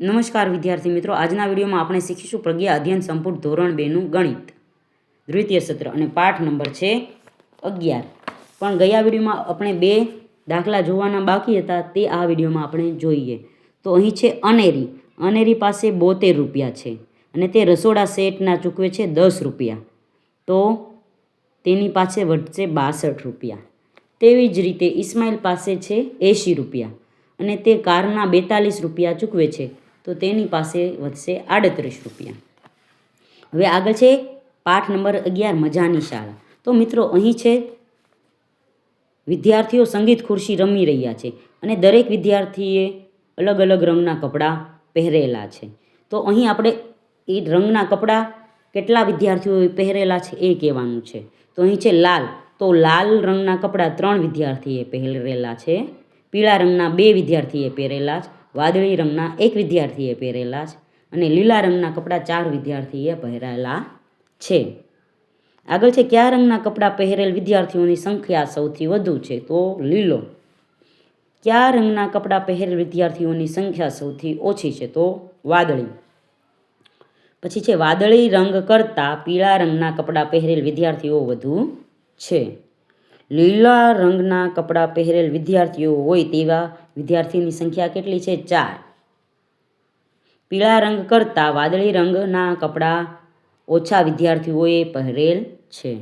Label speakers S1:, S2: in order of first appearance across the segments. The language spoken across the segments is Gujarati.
S1: નમસ્કાર વિદ્યાર્થી મિત્રો, આજના વિડીયોમાં આપણે શીખીશું પ્રજ્ઞા અધ્યયન સંપૂર્ણ ધોરણ બેનું ગણિત. દ્વિતીય સત્ર અને પાઠ નંબર છે અગિયાર. પણ ગયા વિડીયોમાં આપણે બે દાખલા જોવાના બાકી હતા, તે આ વિડીયોમાં આપણે જોઈએ. તો અહીં છે અનેરી. અનેરી પાસે બોતેર રૂપિયા છે અને તે રસોડા સેટના ચૂકવે છે દસ રૂપિયા. તો તેની પાસે વધશે બાસઠ રૂપિયા. તેવી જ રીતે ઇસ્માઇલ પાસે છે એંશી રૂપિયા અને તે કારના બેતાલીસ રૂપિયા ચૂકવે છે. તો તેની પાસે વધશે આડત્રીસ રૂપિયા. હવે આગળ છે પાઠ નંબર અગિયાર, મજાની શાળા. તો મિત્રો, અહીં છે વિદ્યાર્થીઓ સંગીત ખુરશી રમી રહ્યા છે અને દરેક વિદ્યાર્થીએ અલગ અલગ રંગના કપડાં પહેરેલા છે. તો અહીં આપણે એ રંગના કપડાં કેટલા વિદ્યાર્થીઓએ પહેરેલા છે એ કહેવાનું છે. તો અહીં છે લાલ. તો લાલ રંગના કપડાં ત્રણ વિદ્યાર્થીએ પહેરેલા છે. પીળા રંગના બે વિદ્યાર્થીએ પહેરેલા છે. વાદળી રંગના એક વિદ્યાર્થીએ પહેરેલા છે અને લીલા રંગના કપડાં ચાર વિદ્યાર્થીએ પહેરેલા છે. આગળ છે, કયા રંગના કપડાં પહેરેલ વિદ્યાર્થીઓની સંખ્યા સૌથી વધુ છે? તો લીલો. કયા રંગના કપડાં પહેરેલ વિદ્યાર્થીઓની સંખ્યા સૌથી ઓછી છે? તો વાદળી. પછી છે, વાદળી રંગ કરતાં પીળા રંગના કપડાં પહેરેલ વિદ્યાર્થીઓ વધુ છે. લીલા રંગના કપડાં પહેરેલ વિદ્યાર્થીઓ હોય તેવા વિદ્યાર્થીની સંખ્યા કેટલી છે? ચાર. પીળા રંગ કરતાં વાદળી રંગના કપડાં ઓછા વિદ્યાર્થીઓએ પહેરેલ છે.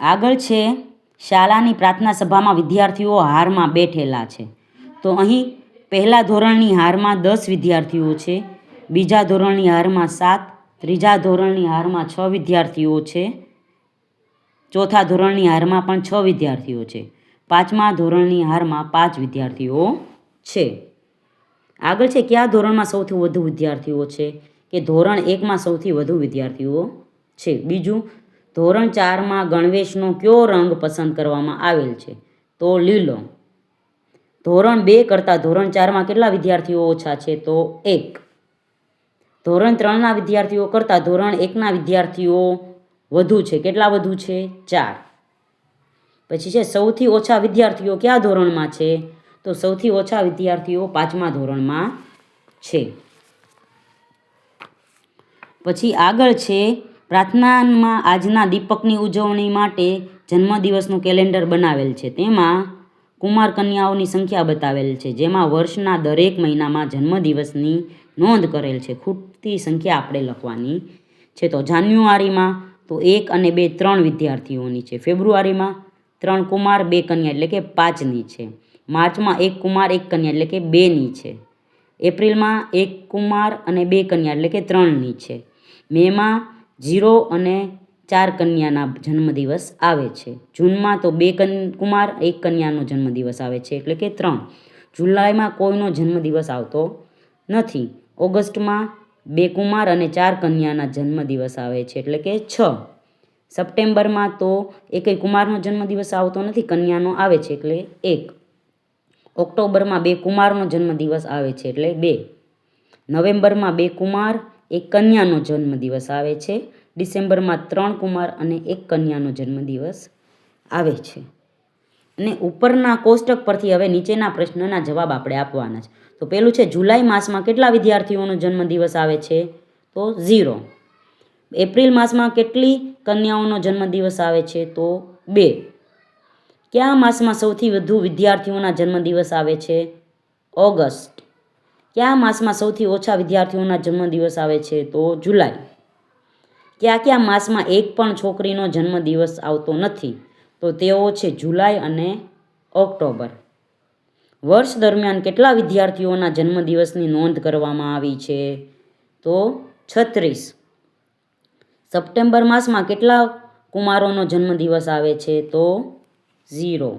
S1: આગળ છે, શાળાની પ્રાર્થના સભામાં વિદ્યાર્થીઓ હારમાં બેઠેલા છે. તો અહીં પહેલા ધોરણની હારમાં દસ વિદ્યાર્થીઓ છે, બીજા ધોરણની હારમાં સાત, ત્રીજા ધોરણની હારમાં છ વિદ્યાર્થીઓ છે, ચોથા ધોરણની હારમાં પણ છ વિદ્યાર્થીઓ છે. પાંચમા ધોરણની હારમાં પાંચ વિદ્યાર્થીઓ છે. આગળ છે, કયા ધોરણમાં સૌથી વધુ વિદ્યાર્થીઓ છે? કે ધોરણ એકમાં સૌથી વધુ વિદ્યાર્થીઓ છે? બીજું, ધોરણ ચારમાં ગણવેશનો કયો રંગ પસંદ કરવામાં આવેલ છે? તો લીલો. ધોરણ બે કરતાં ધોરણ ચારમાં કેટલા વિદ્યાર્થીઓ ઓછા છે? તો એક. ધોરણ ત્રણના વિદ્યાર્થીઓ કરતાં ધોરણ એકના વિદ્યાર્થીઓ વધુ છે. કેટલા વધુ છે? ચાર. પછી છે, સૌથી ઓછા વિદ્યાર્થીઓ કયા ધોરણમાં છે? તો સૌથી ઓછા વિદ્યાર્થીઓ પાંચમા ધોરણમાં છે. પછી આગળ છે, પ્રાર્થનામાં આજના દીપકની ઉજવણી માટે જન્મદિવસનું કેલેન્ડર બનાવેલ છે. તેમાં કુમાર કન્યાઓની સંખ્યા બતાવેલ છે, જેમાં વર્ષના દરેક મહિનામાં જન્મદિવસની નોંધ કરેલ છે. ખૂટતી સંખ્યા આપણે લખવાની છે. તો જાન્યુઆરીમાં તો એક અને બે ત્રણ વિદ્યાર્થીઓની છે. ફેબ્રુઆરીમાં ત્રણ કુમાર, બે કન્યા, એટલે કે પાંચની છે. માર્ચમાં એક કુમાર, એક કન્યા, એટલે કે બેની છે. એપ્રિલમાં એક કુમાર અને બે કન્યા, એટલે કે ત્રણની છે. મેમાં જીરો અને ચાર કન્યાના જન્મદિવસ આવે છે. જૂનમાં તો બે કન, કુમાર, એક કન્યાનો જન્મદિવસ આવે છે, એટલે કે ત્રણ. જુલાઈમાં કોઈનો જન્મદિવસ આવતો નથી. ઓગસ્ટમાં બે કુમાર અને ચાર કન્યાના જન્મદિવસ આવે છે, એટલે કે છ. સપ્ટેમ્બરમાં તો એકે કુમારનો જન્મદિવસ આવતો નથી, કન્યાનો આવે છે એટલે એક. ઓક્ટોબરમાં બે કુમારનો જન્મદિવસ આવે છે એટલે બે. નવેમ્બરમાં બે કુમાર, એક કન્યાનો જન્મદિવસ આવે છે. ડિસેમ્બરમાં ત્રણ કુમાર અને એક કન્યાનો જન્મદિવસ આવે છે. અને ઉપરના કોષ્ટક પરથી હવે નીચેના પ્રશ્નના જવાબ આપણે આપવાના છે. તો પેલું છે, જુલાઈ માસમાં કેટલા વિદ્યાર્થીઓનો જન્મદિવસ આવે છે? તો ઝીરો. એપ્રિલ માસમાં કેટલી કન્યાઓનો જન્મદિવસ આવે છે તો બે. કયા માસમાં સૌથી વધુ વિદ્યાર્થીઓના જન્મદિવસ આવે છે? ઓગસ્ટ. કયા માસમાં સૌથી ઓછા વિદ્યાર્થીઓના જન્મદિવસ આવે છે તો જુલાઈ. કયા કયા માસમાં એક પણ છોકરીનો જન્મદિવસ આવતો નથી તો તેઓ છે જુલાઈ અને ઓક્ટોબર. વર્ષ દરમિયાન કેટલા વિદ્યાર્થીઓના જન્મદિવસની નોંધ કરવામાં આવી છે? તો છત્રીસ. સપ્ટેમ્બર માસમાં કેટલા કુમારોનો જન્મદિવસ આવે છે તો ઝીરો.